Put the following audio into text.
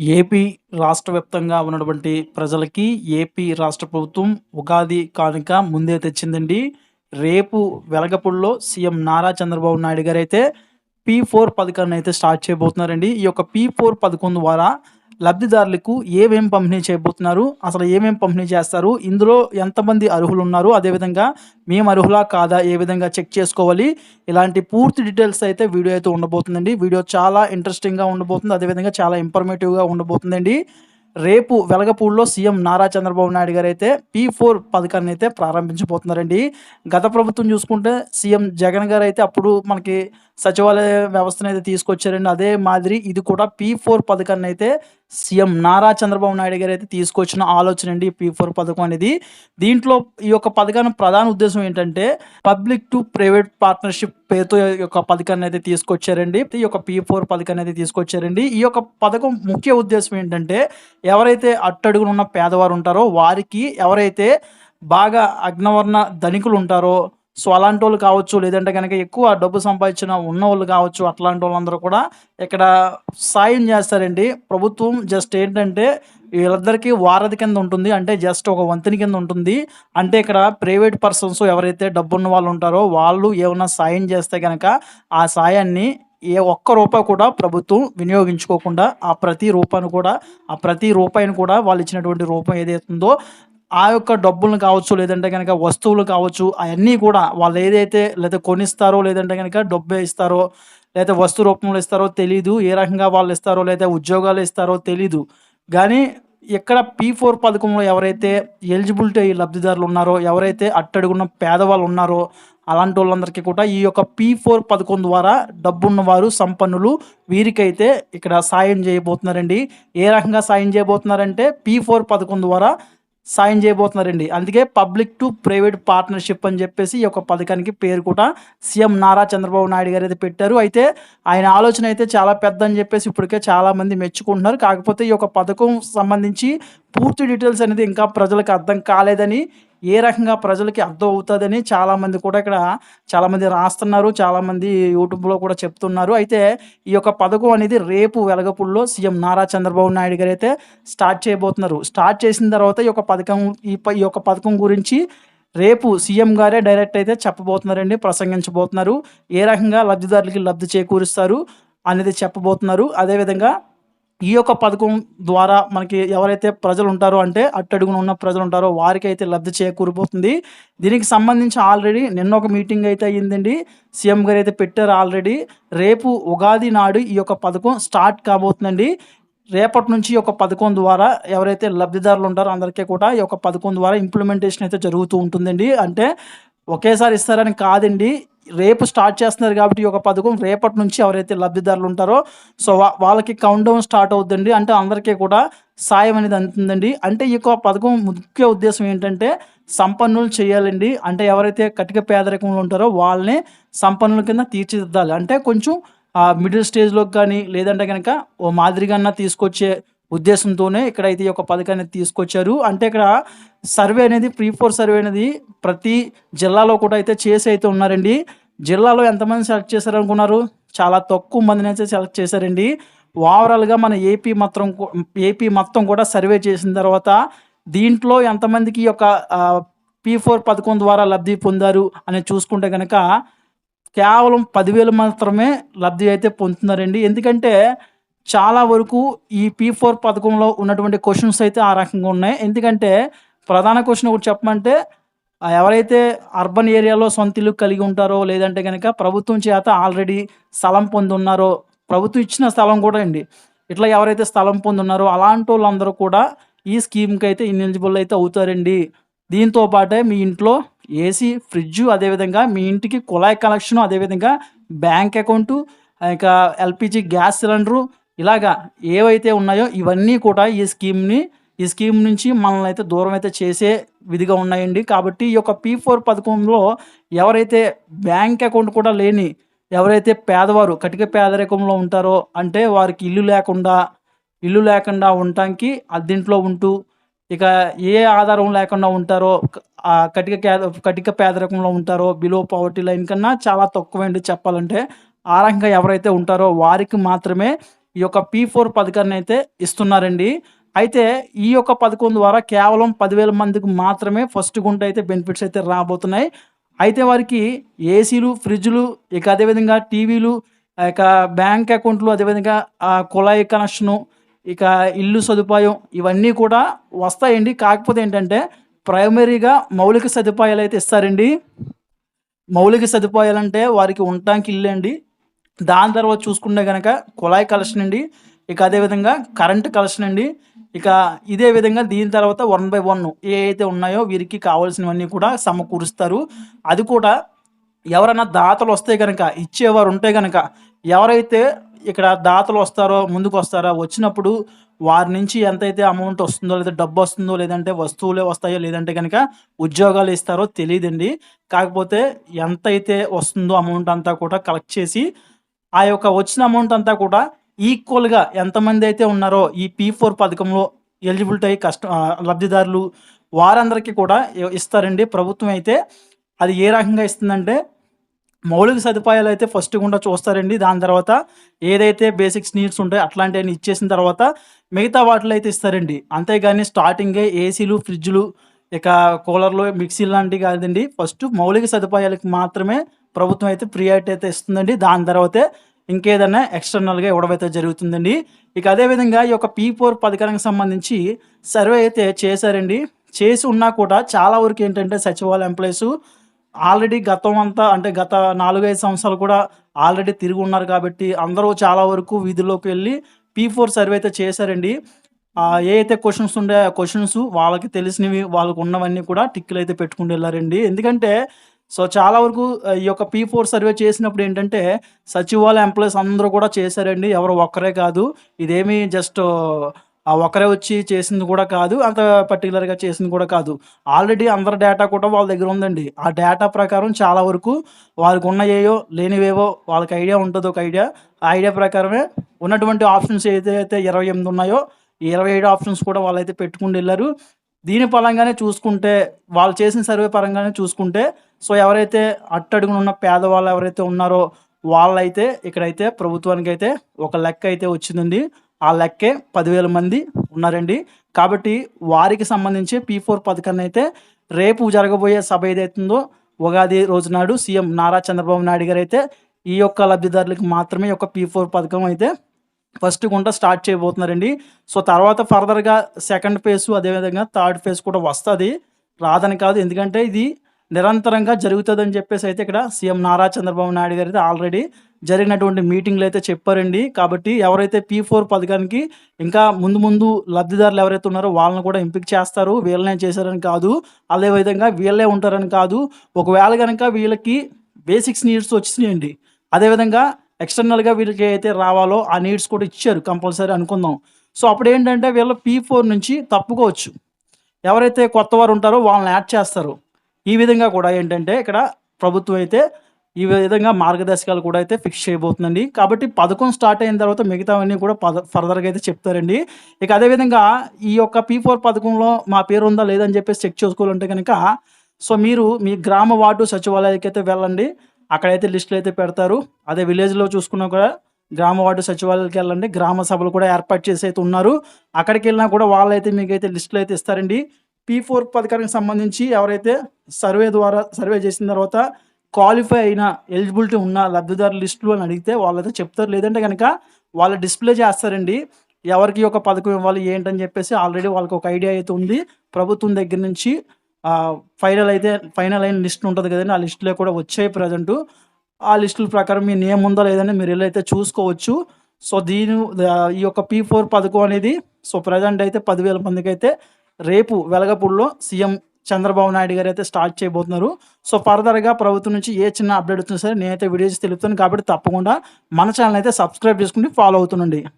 AP రాష్ట్ర వ్యాప్తంగా ఉన్నటువంటి ప్రజలకి ఏపీ రాష్ట్ర ప్రభుత్వం ఉగాది కానుక ముందే తెచ్చిందండి. రేపు వెలగపూడిలో సీఎం నారా చంద్రబాబు నాయుడు గారు అయితే పీ ఫోర్ పథకాన్ని అయితే స్టార్ట్ చేయబోతున్నారండి. ఈ యొక్క పీ ఫోర్ పథకం ద్వారా లబ్ధిదారులకు ఏమేం పంపిణీ చేయబోతున్నారు అసలు ఏమేం పంపిణీ చేస్తారు ఇందులో ఎంతమంది అర్హులు ఉన్నారు అదేవిధంగా మేము అర్హులా కాదా ఏ విధంగా చెక్ చేసుకోవాలి ఇలాంటి పూర్తి డీటెయిల్స్ అయితే వీడియో అయితే ఉండబోతుందండి. వీడియో చాలా ఇంట్రెస్టింగ్గా ఉండబోతుంది అదేవిధంగా చాలా ఇంఫర్మేటివ్గా ఉండబోతుందండి. రేపు వెలగపూడిలో సీఎం నారా చంద్రబాబు నాయుడు గారు అయితే పీ ఫోర్ పథకాన్ని అయితే ప్రారంభించబోతున్నారండి. గత ప్రభుత్వం చూసుకుంటే సీఎం జగన్ గారు అయితే అప్పుడు మనకి సచివాలయ వ్యవస్థను అయితే తీసుకొచ్చారండి. అదే మాదిరి ఇది కూడా పీ ఫోర్ పథకాన్ని అయితే సీఎం నారా చంద్రబాబు నాయుడు గారు అయితే తీసుకొచ్చిన ఆలోచన అండి పీ ఫోర్ పథకం అనేది. దీంట్లో ఈ యొక్క పథకాన్ని ప్రధాన ఉద్దేశం ఏంటంటే పబ్లిక్ టు ప్రైవేట్ పార్ట్నర్షిప్ పేరుతో ఈ యొక్క పథకాన్ని అయితే తీసుకొచ్చారండి. ఈ యొక్క పీ ఫోర్ పథకాన్ని అయితే తీసుకొచ్చారండి. ఈ యొక్క పథకం ముఖ్య ఉద్దేశం ఏంటంటే ఎవరైతే అట్టడుగున ఉన్న పేదవారు ఉంటారో వారికి ఎవరైతే బాగా అగ్నవర్ణ ధనికులు ఉంటారో సో అలాంటి వాళ్ళు కావచ్చు లేదంటే కనుక ఎక్కువ డబ్బు సంపాదించిన ఉన్న వాళ్ళు కావచ్చు అట్లాంటి వాళ్ళందరూ కూడా ఇక్కడ సాయం చేస్తారండి. ప్రభుత్వం జస్ట్ ఏంటంటే వీళ్ళందరికీ వారధి కింద ఉంటుంది. అంటే జస్ట్ ఒక వంతెన కింద ఉంటుంది. అంటే ఇక్కడ ప్రైవేట్ పర్సన్స్ ఎవరైతే డబ్బున్న వాళ్ళు ఉంటారో వాళ్ళు ఏమైనా సాయం చేస్తే కనుక ఆ సాయాన్ని ఏ ఒక్క రూపాయి కూడా ప్రభుత్వం వినియోగించుకోకుండా ఆ ప్రతి రూపాయిని కూడా ఆ ప్రతి రూపాయిని కూడా వాళ్ళు ఇచ్చినటువంటి రూపం ఏదైతుందో ఆ యొక్క డబ్బులను కావచ్చు లేదంటే కనుక వస్తువులు కావచ్చు అవన్నీ కూడా వాళ్ళు ఏదైతే లేదా కొనిస్తారో లేదంటే కనుక డబ్బే ఇస్తారో లేదా వస్తు రూపంలో ఇస్తారో తెలీదు ఏ రకంగా వాళ్ళు ఇస్తారో లేదా ఉద్యోగాలు ఇస్తారో తెలీదు. కానీ ఇక్కడ పీ ఫోర్ పథకంలో ఎవరైతే ఎలిజిబిలిటీ లబ్ధిదారులు ఉన్నారో ఎవరైతే అట్టడుగున్న పేదవాళ్ళు ఉన్నారో అలాంటి వాళ్ళందరికీ కూడా ఈ యొక్క పీ ఫోర్ పథకం ద్వారా డబ్బున్న వారు సంపన్నులు వీరికైతే ఇక్కడ సాయం చేయబోతున్నారండి. ఏ రకంగా సాయం చేయబోతున్నారంటే పీ ఫోర్ పథకం ద్వారా సాయం చేయబోతున్నారండి. అందుకే పబ్లిక్ టు ప్రైవేట్ పార్ట్నర్షిప్ అని చెప్పేసి ఈ యొక్క పథకానికి పేరు కూడా సీఎం నారా చంద్రబాబు నాయుడు గారు అయితే పెట్టారు. అయితే ఆయన ఆలోచన అయితే చాలా పెద్ద అని చెప్పేసి ఇప్పటికే చాలామంది మెచ్చుకుంటున్నారు. కాకపోతే ఈ యొక్క పథకం సంబంధించి పూర్తి డీటెయిల్స్ అనేది ఇంకా ప్రజలకు అర్థం కాలేదని ఏ రకంగా ప్రజలకి అర్థం అవుతుందని చాలామంది కూడా ఇక్కడ చాలామంది రాస్తున్నారు చాలామంది యూట్యూబ్లో కూడా చెప్తున్నారు. అయితే ఈ యొక్క పథకం అనేది రేపు వెలగపుల్లో సీఎం నారా చంద్రబాబు నాయుడు గారు అయితే స్టార్ట్ చేయబోతున్నారు. స్టార్ట్ చేసిన తర్వాత ఈ యొక్క పథకం ఈ ఈ యొక్క పథకం గురించి రేపు సీఎం గారే డైరెక్ట్ అయితే చెప్పబోతున్నారండి ప్రసంగించబోతున్నారు. ఏ రకంగా లబ్ధిదారులకి లబ్ధి చేకూరుస్తారు అనేది చెప్పబోతున్నారు. అదేవిధంగా ఈ యొక్క పథకం ద్వారా మనకి ఎవరైతే ప్రజలు ఉంటారో అంటే అట్టడుగున ఉన్న ప్రజలు ఉంటారో వారికి అయితే లబ్ధి చేకూరిపోతుంది. దీనికి సంబంధించి ఆల్రెడీ నిన్న ఒక మీటింగ్ అయితే అయ్యిందండి. సీఎం గారు అయితే పెట్టారు ఆల్రెడీ. రేపు ఉగాది నాడు ఈ యొక్క పథకం స్టార్ట్ కాబోతుందండి. రేపటి నుంచి ఈ యొక్క పథకం ద్వారా ఎవరైతే లబ్ధిదారులు ఉంటారో అందరికీ కూడా ఈ యొక్క పథకం ద్వారా ఇంప్లిమెంటేషన్ అయితే జరుగుతూ ఉంటుందండి. అంటే ఒకేసారి ఇస్తారని కాదండి. రేపు స్టార్ట్ చేస్తున్నారు కాబట్టి ఈ యొక్క పథకం రేపటి నుంచి ఎవరైతే లబ్ధిదారులు ఉంటారో సో వా- వాళ్ళకి కౌంట్ డౌన్ స్టార్ట్ అవుతుందండి. అంటే అందరికీ కూడా సాయం అనేది అందుతుందండి. అంటే ఈ యొక్క పథకం ముఖ్య ఉద్దేశం ఏంటంటే సంపన్నులు చేయాలండి. అంటే ఎవరైతే కటిక పేదరికంలో ఉంటారో వాళ్ళని సంపన్నుల కింద తీర్చిదిద్దాలి. అంటే కొంచెం మిడిల్ స్టేజ్లోకి కానీ లేదంటే కనుక ఓ మాదిరిగా తీసుకొచ్చే ఉద్దేశంతోనే ఇక్కడైతే ఈ యొక్క పథకాన్ని తీసుకొచ్చారు. అంటే ఇక్కడ సర్వే అనేది ప్రీ ఫోర్ సర్వే అనేది ప్రతి జిల్లాలో కూడా అయితే చేసి అయితే ఉన్నారండి. జిల్లాలో ఎంతమంది సెలెక్ట్ చేశారు అనుకున్నారు చాలా తక్కువ మందిని అయితే సెలెక్ట్ చేశారండి. ఓవరాల్గా మన ఏపీ మొత్తం ఏపీ మొత్తం కూడా సర్వే చేసిన తర్వాత దీంట్లో ఎంతమందికి యొక్క పీ ఫోర్ పథకం ద్వారా లబ్ధి పొందారు అని చూసుకుంటే కనుక కేవలం పదివేలు మాత్రమే లబ్ధి అయితే పొందుతున్నారండి. ఎందుకంటే చాలా వరకు ఈ పీ ఫోర్ పథకంలో ఉన్నటువంటి క్వశ్చన్స్ అయితే ఆ రకంగా ఉన్నాయి. ఎందుకంటే ప్రధాన క్వశ్చన్ ఒకటి చెప్పమంటే ఎవరైతే అర్బన్ ఏరియాలో సొంత ఇల్లు కలిగి ఉంటారో లేదంటే కనుక ప్రభుత్వం చేత ఆల్రెడీ స్థలం పొంది ఉన్నారో ప్రభుత్వం ఇచ్చిన స్థలం కూడా అండి. ఇట్లా ఎవరైతే స్థలం పొంది ఉన్నారో అలాంటి వాళ్ళందరూ కూడా ఈ స్కీమ్కి అయితే ఇన్ఎలిజిబుల్ అయితే అవుతారండి. దీంతో పాటే మీ ఇంట్లో ఏసీ ఫ్రిడ్జ్ అదేవిధంగా మీ ఇంటికి కుళాయి కనెక్షన్ అదేవిధంగా బ్యాంక్ అకౌంటు ఇంకా ఎల్పిజి గ్యాస్ సిలిండరు ఇలాగా ఏవైతే ఉన్నాయో ఇవన్నీ కూడా ఈ స్కీమ్ని ఈ స్కీమ్ నుంచి మనల్ని అయితే దూరం అయితే చేసే విధిగా ఉన్నాయండి. కాబట్టి ఈ యొక్క పీ ఫోర్ పథకంలో ఎవరైతే బ్యాంక్ అకౌంట్ కూడా లేని ఎవరైతే పేదవారు కటిక పేదరికంలో ఉంటారో అంటే వారికి ఇల్లు లేకుండా ఇల్లు లేకుండా ఉండటానికి అద్దెంట్లో ఉంటూ ఇక ఏ ఆధారం లేకుండా ఉంటారో కటిక కటిక పేదరికంలో ఉంటారో బిలో పవర్టీ లైన్ కన్నా చాలా తక్కువ అండి చెప్పాలంటే. ఆ రకంగా ఎవరైతే ఉంటారో వారికి మాత్రమే ఈ యొక్క పీ ఫోర్ పథకాన్ని అయితే ఇస్తున్నారండి. అయితే ఈ యొక్క పథకం ద్వారా కేవలం పదివేల మందికి మాత్రమే ఫస్ట్ గుంట అయితే బెనిఫిట్స్ అయితే రాబోతున్నాయి. అయితే వారికి ఏసీలు ఫ్రిడ్జ్లు ఇక అదేవిధంగా టీవీలు ఇక బ్యాంక్ అకౌంట్లు అదేవిధంగా కుళాయి కనెక్షను ఇక ఇల్లు సదుపాయం ఇవన్నీ కూడా వస్తాయండి. కాకపోతే ఏంటంటే ప్రైమరీగా మౌలిక సదుపాయాలు అయితే ఇస్తారండి. మౌలిక సదుపాయాలంటే వారికి ఉండటానికి ఇల్లు అండి దాని తర్వాత చూసుకుంటే కనుక కుళాయి కలెక్షన్ అండి. ఇక అదేవిధంగా కరెంట్ కలెక్షన్ అండి. ఇక ఇదే విధంగా దీని తర్వాత వన్ బై వన్ ఏ అయితే ఉన్నాయో వీరికి కావాల్సినవన్నీ కూడా సమకూరుస్తారు. అది కూడా ఎవరైనా దాతలు వస్తే కనుక ఇచ్చేవారు ఉంటే కనుక ఎవరైతే ఇక్కడ దాతలు వస్తారో ముందుకు వస్తారో వచ్చినప్పుడు వారి నుంచి ఎంతైతే అమౌంట్ వస్తుందో లేదా డబ్బు వస్తుందో లేదంటే వస్తువులే వస్తాయో లేదంటే కనుక ఉద్యోగాలు ఇస్తారో తెలియదండి. కాకపోతే ఎంతైతే వస్తుందో అమౌంట్ అంతా కూడా కలెక్ట్ చేసి ఆ యొక్క వచ్చిన అమౌంట్ అంతా కూడా ఈక్వల్గా ఎంతమంది అయితే ఉన్నారో ఈ పీ ఫోర్ పథకంలో ఎలిజిబిలిటీ అయ్యి కష్ట లబ్ధిదారులు వారందరికీ కూడా ఇస్తారండి. ప్రభుత్వం అయితే అది ఏ రకంగా ఇస్తుందంటే మౌలిక సదుపాయాలు అయితే ఫస్ట్ గుండా చూస్తారండి. దాని తర్వాత ఏదైతే బేసిక్స్ నీడ్స్ ఉంటాయో అట్లాంటివన్నీ ఇచ్చేసిన తర్వాత మిగతా వాటిలో అయితే ఇస్తారండి. అంతేగాని స్టార్టింగే ఏసీలు ఫ్రిడ్జ్లు ఇక కూలర్లు మిక్సీలు లాంటివి కాదండి. ఫస్ట్ మౌలిక సదుపాయాలకు మాత్రమే ప్రభుత్వం అయితే ప్రియారిటీ అయితే ఇస్తుందండి. దాని తర్వాతే ఇంకేదైనా ఎక్స్టర్నల్గా ఇవ్వడమైతే జరుగుతుందండి. ఇక అదేవిధంగా ఈ యొక్క పీ ఫోర్ పథకానికి సంబంధించి సర్వే అయితే చేశారండి. చేసి ఉన్నా కూడా చాలా వరకు ఏంటంటే సచివాలయ ఎంప్లాయీస్ ఆల్రెడీ గతం అంతా అంటే గత నాలుగైదు సంవత్సరాలు కూడా ఆల్రెడీ తిరిగి ఉన్నారు కాబట్టి అందరూ చాలా వరకు వీధుల్లోకి వెళ్ళి పీ ఫోర్ సర్వే అయితే చేశారండి. ఏ అయితే క్వశ్చన్స్ ఉండే క్వశ్చన్స్ వాళ్ళకి తెలిసినవి వాళ్ళకు ఉన్నవన్నీ కూడా టిక్కులు అయితే పెట్టుకుని వెళ్ళారండి. ఎందుకంటే సో చాలా వరకు ఈ యొక్క పీ ఫోర్ సర్వే చేసినప్పుడు ఏంటంటే సచివాలయ ఎంప్లాయీస్ అందరూ కూడా చేశారండి. ఎవరు ఒక్కరే కాదు. ఇదేమి జస్ట్ ఆ ఒక్కరే వచ్చి చేసింది కూడా కాదు. అంత పర్టికులర్గా చేసింది కూడా కాదు. ఆల్రెడీ అందరి డేటా కూడా వాళ్ళ దగ్గర ఉందండి. ఆ డేటా ప్రకారం చాలా వరకు వాళ్ళకు ఉన్నయేయో లేనివేవో వాళ్ళకి ఐడియా ఉంటుంది. ఒక ఐడియా. ఆ ఐడియా ప్రకారమే ఉన్నటువంటి ఆప్షన్స్ ఏదైతే ఇరవై ఎనిమిది ఉన్నాయో ఈ ఇరవై ఏడు ఆప్షన్స్ కూడా వాళ్ళైతే పెట్టుకుని వెళ్ళారు. దీని పరంగానే చూసుకుంటే వాళ్ళు చేసిన సర్వే పరంగానే చూసుకుంటే సో ఎవరైతే అట్టడుగున ఉన్న పేదవాళ్ళు ఎవరైతే ఉన్నారో వాళ్ళైతే ఇక్కడైతే ప్రభుత్వానికి అయితే ఒక లెక్క అయితే వచ్చిందండి. ఆ లెక్కే పదివేల మంది ఉన్నారండి. కాబట్టి వారికి సంబంధించి పీ ఫోర్ పథకాన్ని అయితే రేపు జరగబోయే సభ ఏదైతుందో ఉగాది రోజు నాడు సీఎం నారా చంద్రబాబు నాయుడు గారు అయితే ఈ యొక్క లబ్ధిదారులకు మాత్రమే యొక్క పీ ఫోర్ పథకం అయితే ఫస్ట్ గుండా స్టార్ట్ చేయబోతున్నారండి. సో తర్వాత ఫర్దర్గా సెకండ్ ఫేజ్ అదేవిధంగా థర్డ్ ఫేజ్ కూడా వస్తుంది. రాదని కాదు. ఎందుకంటే ఇది నిరంతరంగా జరుగుతుందని చెప్పేసి అయితే ఇక్కడ సీఎం నారా చంద్రబాబు నాయుడు గారు అయితే ఆల్రెడీ జరిగినటువంటి మీటింగ్లు అయితే చెప్పారండి. కాబట్టి ఎవరైతే పీ ఫోర్ పథకానికి ఇంకా ముందు ముందు లబ్ధిదారులు ఎవరైతే ఉన్నారో వాళ్ళని కూడా ఎంపిక చేస్తారు. వీళ్ళనే చేశారని కాదు. అదేవిధంగా వీళ్ళే ఉంటారని కాదు. ఒకవేళ కనుక వీళ్ళకి బేసిక్స్ నీడ్స్ వచ్చినాయండి. అదేవిధంగా ఎక్స్టర్నల్గా వీళ్ళకి అయితే రావాలో ఆ నీడ్స్ కూడా ఇచ్చారు కంపల్సరీ అనుకుందాం. సో అప్పుడు ఏంటంటే వీళ్ళ పీ ఫోర్ నుంచి తప్పుకోవచ్చు. ఎవరైతే కొత్త వారు ఉంటారో వాళ్ళని యాడ్ చేస్తారు. ఈ విధంగా కూడా ఏంటంటే ఇక్కడ ప్రభుత్వం అయితే ఈ విధంగా మార్గదర్శకాలు కూడా అయితే ఫిక్స్ చేయబోతుందండి. కాబట్టి పథకం స్టార్ట్ అయిన తర్వాత మిగతావన్నీ కూడా పద ఫర్దర్గా అయితే చెప్తారండి. ఇక అదేవిధంగా ఈ యొక్క పీ ఫోర్ పథకంలో మా పేరు ఉందా లేదని చెప్పేసి చెక్ చేసుకోవాలంటే కనుక సో మీరు మీ గ్రామ వార్డు సచివాలయానికి అయితే వెళ్ళండి. అక్కడైతే లిస్టులు అయితే పెడతారు. అదే విలేజ్లో చూసుకున్నా కూడా గ్రామ వార్డు సచివాలయాలకు వెళ్ళండి. గ్రామ సభలు కూడా ఏర్పాటు చేసి అయితే ఉన్నారు. అక్కడికి వెళ్ళినా కూడా వాళ్ళైతే మీకైతే లిస్టులు అయితే ఇస్తారండి. పీ ఫోర్ పథకానికి సంబంధించి ఎవరైతే సర్వే ద్వారా సర్వే చేసిన తర్వాత క్వాలిఫై అయిన ఎలిజిబిలిటీ ఉన్న లబ్ధిదారు లిస్టులు అని అడిగితే వాళ్ళైతే చెప్తారు. లేదంటే కనుక వాళ్ళు డిస్ప్లే చేస్తారండి. ఎవరికి ఒక పథకం ఇవ్వాలి ఏంటని చెప్పేసి ఆల్రెడీ వాళ్ళకి ఒక ఐడియా అయితే ఉంది. ప్రభుత్వం దగ్గర నుంచి ఫైనల్ అయితే ఫైనల్ అయిన లిస్ట్ ఉంటుంది కదండి. ఆ లిస్టులో కూడా వచ్చాయి ప్రజెంటు ఆ లిస్టుల ప్రకారం మీ నేమ్ ఉందో లేదని మీరు వెళ్ళి అయితే చూసుకోవచ్చు. సో దీని ఈ యొక్క పీ ఫోర్ పథకం అనేది సో ప్రజెంట్ అయితే పదివేల మందికి అయితే రేపు వెలగపూడిలో సీఎం చంద్రబాబు నాయుడు గారు అయితే స్టార్ట్ చేయబోతున్నారు. సో ఫర్దర్గా ప్రభుత్వం నుంచి ఏ చిన్న అప్డేట్ వచ్చినా సరే నేనైతే వీడియోస్ తెలుపుతాను. కాబట్టి తప్పకుండా మన ఛానల్ అయితే సబ్స్క్రైబ్ చేసుకుని ఫాలో అవుతుండండి.